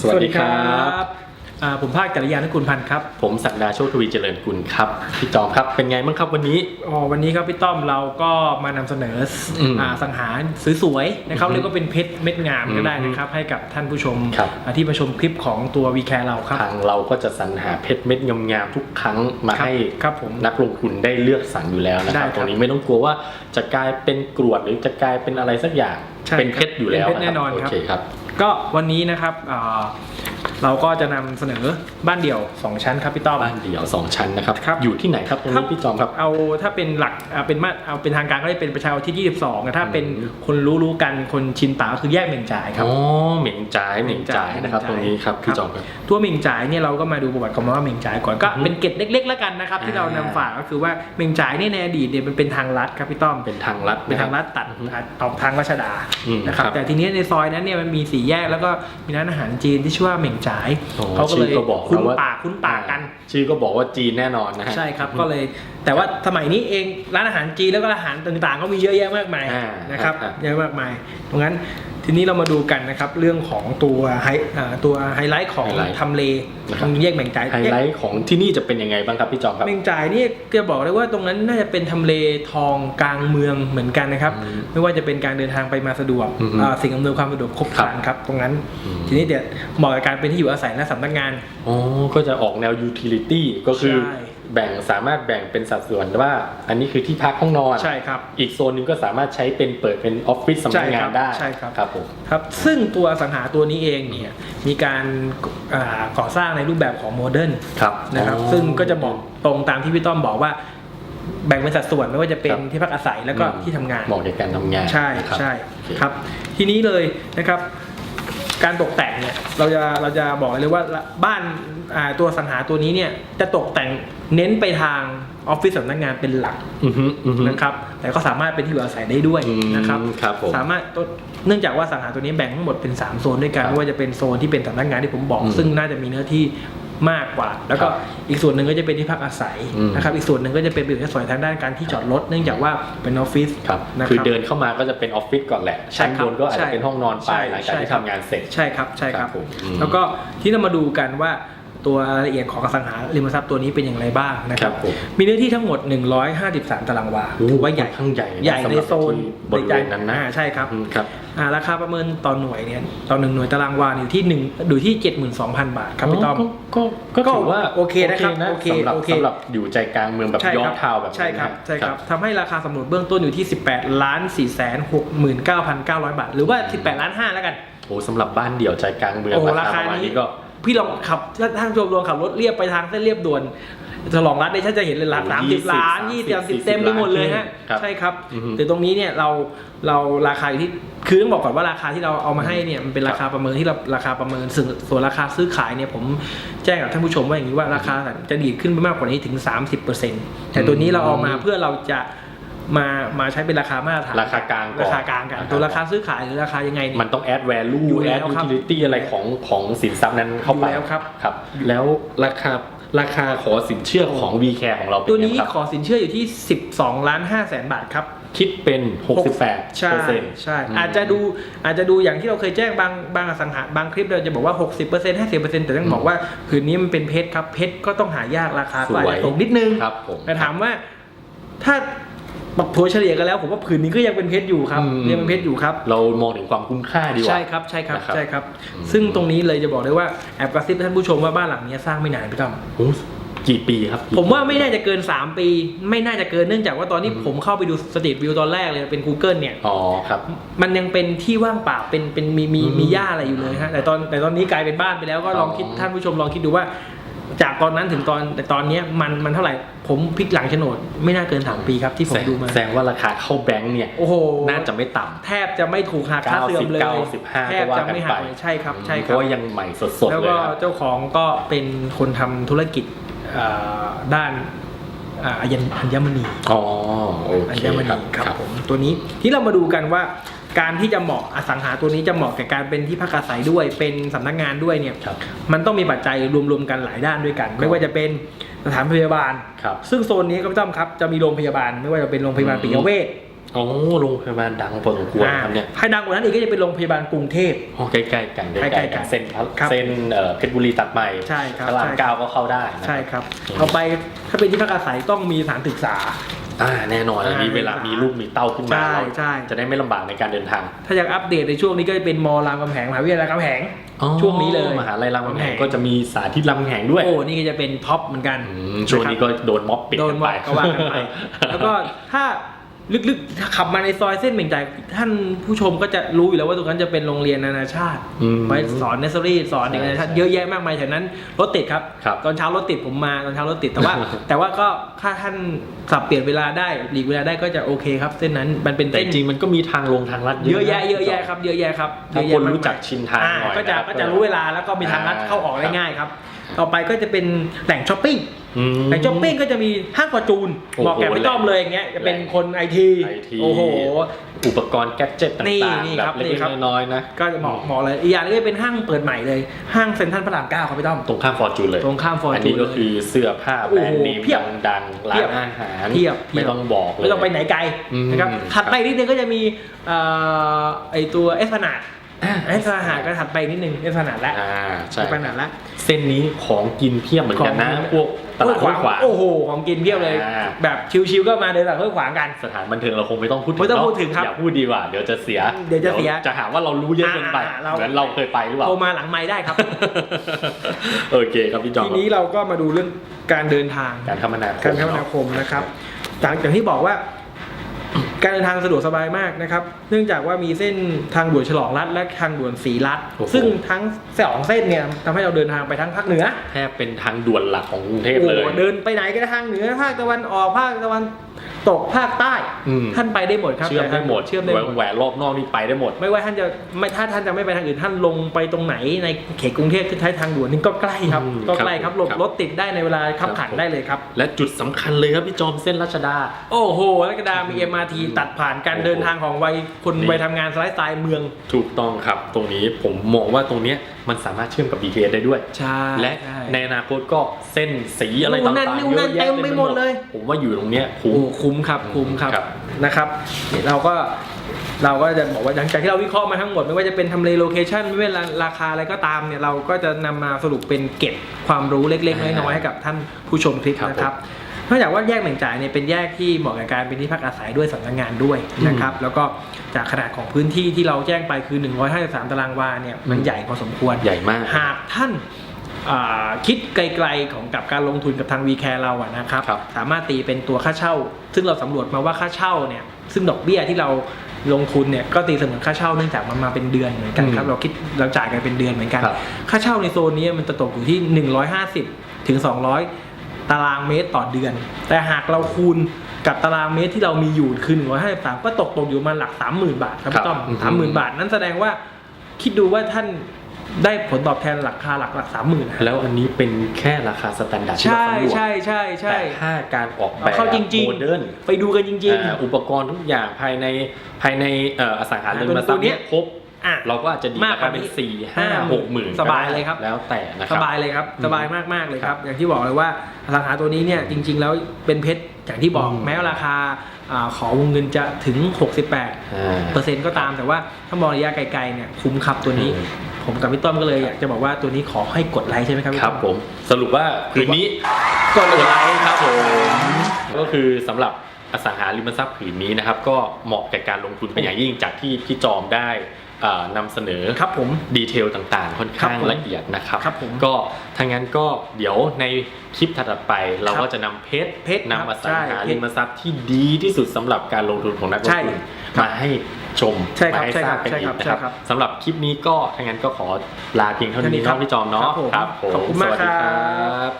สวัสดีครับอ่าผมภาคจริยานุกูลพันธ์ครับ ผมศักดาโชคทวีเจริญกุลครับ พี่จอมครับ เป็นไงบ้างครับวันนี้ อ๋อ วันนี้ครับพี่ต้อมเราก็มานำเสนออมอ่าสังหารสวยๆนะครับอือฮึเรียกว่าเป็นเพชรเม็ดงามก็ได้นะครับ ให้กับท่านผู้ชมครับ อ่าที่มาชมคลิปของตัววีแคร์เราครับ ทางเราก็จะสรรหาเพชรเม็ดงามๆทุกครั้งมาครับให้ครับผมนักลงทุนได้เลือกสรรอยู่แล้วนะคได้รับครับตรงนี้ไม่ต้องกลัวว่าจะกลายเป็นกรวดหรือจะกลายเป็นอะไรสักอย่าง ใช่เป็นเพชรอยู่แล้วเป็นเพชรแน่นอนโอครับเคครับ ก็วันนี้นะครับ เราก็จะนำเสนอบ้านเดี่ยว 2 ชั้นครับพี่ต้อม บ้านเดี่ยวสองชั้นนะครับครับ อยู่ที่ไหนครับตรงนี้พี่จอมครับ เอาถ้าเป็นหลักเอาเป็นมาเอาเป็นทางการก็ได้เป็นประชาที่ 22แต่ถ้าเป็นอืม คนรู้รู้กันคนชินตาก็คือแยกเหม่งจ่ายครับ อ๋อเหม่งจ่ายเหม่งจ่ายนะครับเหม่งจ่ายตรงนี้ครับพี่จอมครับ ตัวเหม่งจ่ายเนี่ยเราก็มาดูประวัติของว่าเหม่งจ่ายก่อนก็อือฮึเป็นเกร็ดเล็กๆแล้วกันนะครับที่เรานำฝากก็คือว่าเหม่งจ่ายเนี่ยในอดีตเนี่ยมันเป็นทางลัดครับพี่ต้อม เป็นทางลัดเป็นทางลัดตัดออกทางรัชดาอืมนะครับครับ แต่ทีนี้ในซอยนั้นเนี่ยมันมีสี่แยกแล้วก็มีร้านอาหารจีนที่ชื่อว่าเหม่งจ่ายโอ้เขาก็เลยชื่อก็บอกคุ้นแล้วว่าปากคุ้นปากกัน ชื่อก็บอกว่าจีนแน่นอนนะฮะใช่ครับก็เลย แต่ว่าสมัยนี้เองร้านอาหารจีนแล้วก็อาหารต่างๆ ก็มีเยอะแยะมากมายอ่านะครับครับเยอะมากมายตรงนั้น ทีนี้เรามาดูกันนะครับเรื่องของตัวไฮอ่าตัวไฮไลท์ของไฮไลท์ทำเลนะครับแยกแบ่งจ่ายไฮไลท์ของที่นี่จะเป็นยังไงบ้างครับพี่จอมครับ แบ่งจ่ายนี่จะบอกเลยว่าตรงนั้นน่าจะเป็นทำเลทองกลางเมืองเหมือนกันนะครับ อืมไม่ว่าจะเป็นการเดินทางไปมาสะดวกอืมอ่าสิ่งอำนวยความสะดวกครบครันครับ ตรงนั้น อืมทีนี้เดี๋ยวเหมาะกับการเป็นที่อยู่อาศัยและสำนักงาน อ๋อก็จะออกแนวยูทิลิตี้ก็คือใช่ แบ่งสามารถแบ่งเป็นสัดส่วนว่า อันนี้คือที่พักห้องนอน ใช่ครับ อีกโซนหนึงก็สามารถใช้เป็นเปิดเป็นออฟฟิศสำนักงานได้ใช่ครับครับผมครับซึ่งตัวสังหาตัวนี้เองเนี่ยมีการอ่าก่อสร้างในรูปแบบของโมเดิร์นครับนะครับอ๋อซึ่งก็จะบอกตรงตามที่พี่ต้อมบอกว่าแบ่งเป็นสัดส่วนไม่ว่าจะเป็นครับที่พักอาศัยแล้วก็อืมที่ทำงานเหมาะในการทำงานใช่นะครับใช่โอเคครับ ทีนี้เลยนะครับ การตกแต่งเนี่ยเราจะเราจะบอกเลยว่าบ้านอ่าตัวสังหาตัวนี้เนี่ยจะตกแต่งเน้นไปทางออฟฟิศสำนักงานเป็นหลักอือฮึอือฮึนะครับแต่ก็สามารถเป็นที่อยู่อาศัยได้ด้วยอืมนะครับครับผมสามารถเนื่องจากว่าสังหาตัวนี้แบ่งทั้งหมดเป็น 3 โซนด้วยกันครับไม่ว่าจะเป็นโซนที่เป็นสำนักงานที่ผมบอกอืมซึ่งน่าจะมีเนื้อที่ มากกว่า แล้วก็ครับอีกส่วนหนึ่งก็จะเป็นที่พักอาศัยอืมนะครับอีกส่วนหนึ่งก็จะเป็นประโยชน์และสวยทางด้านการที่จอดรถเนื่องจากว่าเป็นออฟฟิศครับนะคือรับเดินเข้ามาก็จะเป็นออฟฟิศก่อนแหละใช่ชั้นครับบนก็อาจใช่จะเป็นห้องนอนไปใช่หลังจากที่ใช่ครับทำงานเสร็จใช่ครับใช่ครับครับผมอืมแล้วก็ที่เรามาดูกันว่า ตัวรายละเอียดของอสังหาริมทรัพย์ตัวนี้เป็นอย่างไรบ้างนะครัครับบผมมีเนื้อที่ทั้งหมด 153 ตารางวาถือว่าใหญ่ค่อนข้างใหญ่นะใหญ่สำในหรับโซนที่บริเวณนั้นนะอ่าใช่ครับอืมครับอ่าราคาประเมินต่อหน่วยเนี่ยต่อหนึ่งหน่วยตารางวาอยู่ที่หนึ่งอยู่ที่ 72,000 บาทครับพี่ต้อมก็ก็ก็ถือว่าโอเคนะครับโอเคสำหรับโอเคสำหรับอยู่ใจกลางเมืองแบบใช่ย้อครันทาวน์แบบนั้นใช่ครับนะใช่ครับทำให้ราคาสำรวจเบื้องต้นอยู่ที่ 18ล้าน4แสน69,900 บาท หรือว่า 18ล้าน5แล้วกันโอ้สำหรับบ้านเดี่ยวใจกลางเมืองโอ้ราราคาคาประมาณนี้นี้ก็ พี่ลองขับถ้าท่านผู้ชมลองขับรถเรียบไปทางเส้นเรียบด่วนฉลองรัฐได้ท่านจะเห็นเลยหลักโอ้สามสิบ20ล้านยี่สิบ30สิบเต็มไปหมดเลยฮะครับใช่ครับอือฮึแต่ตรงนี้เนี่ยเราเราราคาอยู่ที่คือต้องบอกก่อนว่าราคาที่เราเอามาให้เนี่ยมันเป็นราคาประเมินที่เราราคาประเมินส่วนส่วนราคาซื้อขายเนี่ยผมแจ้งกับท่านผู้ชมว่าอย่างนี้ว่าราคาจะดีดขึ้นไปมากกว่านี้ถึง 30%แต่ตัวนี้เราเอามาเพื่อเราจะ มามาใช้เป็นราคามาตรฐานราคากลางก่อนราคากลางกันนะครับตัวราคาซื้อขายหรือราคายังไงเนี่ยมันต้องแอดแวลูอยู่แอแล้ดวยูครับทิลิตี้อะไรของของสินทรัพย์นั้นเข้าไปอยู่แล้วครับครับ แล้วราคาราคาขอสินเชื่อของ v c a r e ของเราเป็นตัวไงนี้ครับขอสินเชื่ออยู่ที่ 12ล้าน5แสนบาทครับ คิดเป็น 68ใช่เปอร์เซ็นต์ใช่อาจจะดูอาจจะดูอย่างที่เราเคยแจ้งบางบางอสังหาบางคลิปเราจะบอกว่า 60% 50%แต่ต้องบอกว่าผืนนี้มันเป็นเพชรครับเพชรก็ต้องหายากราคาก็อาจสวยจะตกนิดนึงครับผมแต่ถามว่าถ้า ปรับถัวเฉลี่ยกันแล้วผมว่าผืนนี้ก็ยังเป็นเพชรอยู่ครับอืมยังเป็นเพชรอยู่ครับ เรามองถึงความคุ้มค่าดีกว่าใช่ครับใช่ครับนะครับใช่ครับอืมซึ่งตรงนี้เลยจะบอกได้ว่าแอบกระซิบท่านผู้ชมว่าบ้านหลังนี้สร้างไม่นานพี่ต้อมโอ้กี่ปีครับกี่ผมว่าไม่น่าจะเกิน 3 ปี ไม่น่าจะเกินเนื่องจากว่าตอนที่อืมผมเข้าไปดูสตรีทวิวตอนแรกเลยเป็น Google เนี่ยอ๋อครับมันยังเป็นที่ว่างเปล่าเป็นเป็นมีมีอืมมีหญ้าอะไรอยู่เลยฮะแต่ตอนแต่ตอนนี้กลายเป็นบ้านไปแล้วก็ลองคิดอ๋อท่านผู้ชมลองคิดดูว่า จากตอนนั้นถึงตอนแต่ตอนเนี้ยมันมันเท่าไหร่ผมพลิกหลังโฉนดไม่น่าเกิน 3 ปีครับที่ผมดูมาแสดงว่าราคาเข้าแบงค์เนี่ยโอ้โหน่าจะไม่ต่ำแทบจะไม่ถูกหักค่าเสื่อมเลย90 95แทบจะไม่หักก็ว่ากันไปเลยใช่ครับใช่เพครัราะบว่ายังใหม่สดๆแล้วเลยก็ครับเจ้าของก็เป็นคนทำธุรกิจเอ่อด้านอ่าอัญอัญมณีอ๋อโออัเคญมครัณีบครับครับผมตัวนี้ที่เรามาดูกันว่า การที่จะเหมาะอสังหาตัวนี้จะเหมาะกับการเป็นที่พักอาศัยด้วย เป็นสำนักงานด้วยเนี่ยครับมันต้องมีปัจจัยรวมๆกันหลายด้านด้วยกัน ไม่ว่าจะเป็นสถานพยาบาลครับซึ่งโซนนี้ก็พี่ต้อมครับจะมีโรงพยาบาล ไม่ว่าจะเป็นโรงพยาบาลอืมปิยเวชโอ้โรงพยาบาลดังพอสมควรครับเนี่ยให้ดังกว่านั้นอีกก็จะเป็นโรงพยาบาลกรุงเทพอ๋อใกล้ๆกันใกใกล้ล้ๆๆกักันนเส้นพระครับเส้นเอ่อเพชรบุรีตัดใหม่ใช่ครับพระรามใช่เก้าก็เข้าได้นะใช่ครับต่อไปถ้าเป็นที่พักอาศัยต้องมีสถานศึกษา อ่าแน่นอนอันนี้อ่าเวลามีลูกมีเต้าขึ้นมาใช่เราใช่จะได้ไม่ลำบากในการเดินทาง ถ้าอยากอัปเดตในช่วงนี้ก็จะเป็นมอรามคำแหงมหาวิทยาลัยรามคำแหงช่วงนี้เลยมหาลัยรามคำแหงรามคำแหงก็จะมีสาธิตรามคำแหงด้วยโอ้นี่ก็จะเป็นท็อปเหมือนกันอืมช่วงนี้ก็โดนม็อบปิดโดกันนมไปอกก็ว่ากันไปแล้วก็ถ้า ลึกๆถ้าขับมาในซอยเส้นเหม่งจ่ายท่านผู้ชมก็จะรู้อยู่แล้วว่าตรงนั้นจะเป็นโรงเรียนนานาชาติอืมไว้สอนเนสซอรี่สอนเด็กนานาชาติใช่เยอะแยะมากมายแถวนั้นรถติดครับ ครับตอนเช้ารถติดผมมาตอนเช้ารถติดแต่ว่า แต่ว่าก็ถ้าท่านสับเปลี่ยนเวลาได้หลีกเวลาได้ก็จะโอเคครับ เส้นนั้นมันเป็นแต่เส้นจริงๆมันก็มีทางลงทางลัดเยอะแยะนเยอะแยะครับเยอะแยะครับถ้าเยอะคนแยะมรู้จักชินทางอ่หน่อยก็จะนะครับก็จะรู้เวลาแล้วก็มีทางลัดอ่าเข้าออกได้ง่ายครับ ต่อไปก็จะเป็นแหล่งช้อปปิ้ง อืมแหล่งช้อปปิ้งก็จะมีห้างฟอร์จูนโอ้โหบอกแกไม่ต้อมเลยอย่างเงี้ยจะเป็นคนไอที IT โอ้โห อุปกรณ์แกดเจ็ตต่างนี่ๆนี่แบครับบเล็นี่กครับๆน้อยๆนะ ก็จะเหมาะเหมาะเลยอีกอย่างนึงก็เป็นห้างเปิดใหม่เลย ห้างเซ็นทรัลพระรามเก้าครับพี่ต้อมตรงข้ามฟอร์จูนเลยตรงข้าม Fortune อันนี้ก็คือเสื้อผ้าโอ้แบโหรนด์เนมเพียบดังๆร้าเพียนบอาหารเพียบเพียบไม่ต้องบอกเลยไม่ต้องไปไหนไกลอืมนะครับถัดไปนิดนึงก็จะมีเอ่อไอตัวเอสพนาด เอสพนาดก็ถัดไปนิดนึงเอสพนาดแล้วอ่าเอใช่สพนาดแล้วเส้นนี้ของกินเพียบเหมือนกันนะของกินพวกตลาดห้วยขวางโอ้โหของกินเพียบเลยอ่าแบบชิวๆก็มาเดินตลาดห้วยขวางกันสถานบันเทิงเราคงไม่ต้องพูดถึงไม่ต้องเนะพูดถึงครับอย่าพูดดีกว่าเดี๋ยวจะเสียเดี๋ยวจะเสียจะหาว่าเรารู้เยอะเกินไปอ่าเราเหมือนเราเคยไปหรือเปล่าโทรมาหลังไม้ได้ครับโอเคครับพี่จอมทีนี้เราก็มาดูเรื่องการเดินทางการคมนาคมการคมนาคมนะครับจากอย่างที่บอกว่า การเดินทางสะดวกสบายมากนะครับ เนื่องจากว่ามีเส้นทางด่วนฉลองรัฐและทางด่วนสีรัฐ โอ้โห ซึ่งทั้งสองเส้นเนี่ยทำให้เราเดินทางไปทั้งภาคเหนือแทบเป็นทางด่วนหลักของกรุงเทพโอ้เลยโหเดินไปไหนก็ได้ทางเหนือภาคตะวันออกภาคตะวัน ตกภาคใต้ อืม ท่านไปได้หมดครับเชื่อมได้หมดเชื่อมได้หมด แหวนรอบนอกนี่ไปได้หมด ไม่ว่าท่านจะไม่ถ้าท่านจะไม่ไปทางอื่นท่านลงไปตรงไหนในเขตกรุงเทพที่ใช้ทางด่วนนี่ก็ใกล้ครับ อืมก็ใกล้ครับหลบครับรถติดได้ในเวลาขับครับขันผม ได้เลยครับ และจุดสำคัญเลยครับพี่จอมเส้นรัชดา โอ้โหรัชดามี MRT ตัดผ่านการโอ้โหเดินทางของวัยคนนี่ วัยทำงานสไลด์สไตล์เมืองถูกต้องครับ ตรงนี้ผมมองว่าตรงเนี้ยมันสามารถเชื่อมกับ BTS ได้ด้วย ใช่และใช่ ในอนาคตก็เส้นสีอะไรนู่นนั่ต่านงนู่ๆนนั่นเยอะแยะเต็มไปหมดเลย ผมว่าอยู่ตรงเนี้ยคุ้มโอ้คุ้มครับคุ้มครับครับ นะครับนี่เราก็เราก็จะบอกว่าหลังจากที่เราวิเคราะห์มาทั้งหมดไม่ว่าจะเป็นทำเลโลเคชันไม่ว่าราคาอะไรก็ตามเนี่ยเราก็จะนำมาสรุปเป็นเก็บความรู้เล็กๆ น้อยๆให้กับท่านผู้ชมคลิปครับ นะครับ นอกจากว่าแยกเหม่งจ่ายเนี่ยเป็นแยกที่เหมาะกับการเป็นที่พักอาศัยด้วยสำนักงานด้วยนะครับแล้วก็จากขนาดของพื้นที่ที่เราแจ้งไปคือ 153 ตารางวาเนี่ยมันใหญ่พอสมควร ใหญ่มาก หากท่านอ่า คิดไกลๆของกับการลงทุนกับทาง v c a r e เราอะนะครับครับสามารถตีเป็นตัวค่าเช่า ซึ่งเราสำรวจมาว่าค่าเช่าเนี่ยซึ่งดอกเบี้ยที่เราลงทุนเนี่ยก็ตีเสมือนค่าเช่าเนื่องจากมันมาเป็นเดือนเหมือนกันครับอืมเราคิดเราจ่ายกันเป็นเดือนเหมือนกันครับค่าเช่าในโซนนี้มันจะตกอยู่ที่ 150ถึง200 ตารางเมตรต่อเดือน แต่หากเราคูณกับตารางเมตรที่เรามีอยู่คือ153ก็ตกตกอยู่ประมาณหลัก 30,000 บาทครับครับพี่ต้อมอืมสามหมื่นบาท นั่นแสดงว่าคิดดูว่าท่าน ได้ผลตอบแทนหลักคาหลักหลักสามหมื่นแล้วอันนี้เป็นแค่ราคาสแตนดาร์ดที่ใช่เราสำรวจใช่ใช่ใช่ แต่ถ้าการออกแบบเข้าจริงๆ โมเดิร์นไปดูกันจริง อ่าอุปกรณ์ทุกอย่างภายในภายในเอ่ออสังหาริมทรัพตัวย์เนี้เนี้ยยครบๆ อะเราก็อาจจะดีมากนะกครัว่าบเป็นนี้สี่ห้าห้าหกหมื่นสบายเลยครับ แล้วแต่นะคสรับบายเลยครับอืมสบายมากๆเลยครับครับ อย่างที่บอกเลยว่าอสังหาตัวนี้เนี่ยจริง ๆ แล้วเป็นเพชรอย่างที่บอกอืมแม้ว่าราคาอ่าขอวงเงินจะถึง 68อ่าเปอร์เซ็นต์ก็ตามแต่ว่าถ้ามองระยะไกลๆเนี่ยคุ้มครับตัวนี้อืมผมกับพี่ต้อมก็เลยอยากจะบอกว่าตัวนี้ขอให้กดไลค์ใช่ไหมครับพี่คต้รัอบมผมสรุปว่าคืนนี้กดไลค์ครับผมก็คือสำหรับอสังหาริมทรัพย์ผืนนี้นะครับ ก็เหมาะแก่การลงทุนเป็นอย่างยิ่งจากที่พี่จอมได้เอ่อ นำเสนอครับผมดีเทลต่างๆ ค่อนข้างครับผมละเอียดนะครับครับผมก็ถ้างั้นก็เดี๋ยวในคลิปถัดๆไป เราครับก็จะนำเพชรเพชรนำอสังหาใช่ริมทรัพย์ที่ดีที่สุดสำหรับการลงทุนของนักลงใช่ทุนครับมาให้ชมใช่ครับมาให้ใช่ทครัราบบกันใช่อีครับกนะใช่ครับครับสำหรับคลิปนี้ก็ถ้างั้นก็ขอลาเพียงเท่านี้เท่านี้ครับเนาะพี่จอมเนาะครับผมครับผมขอบคุณมากสวัสดีครับครับ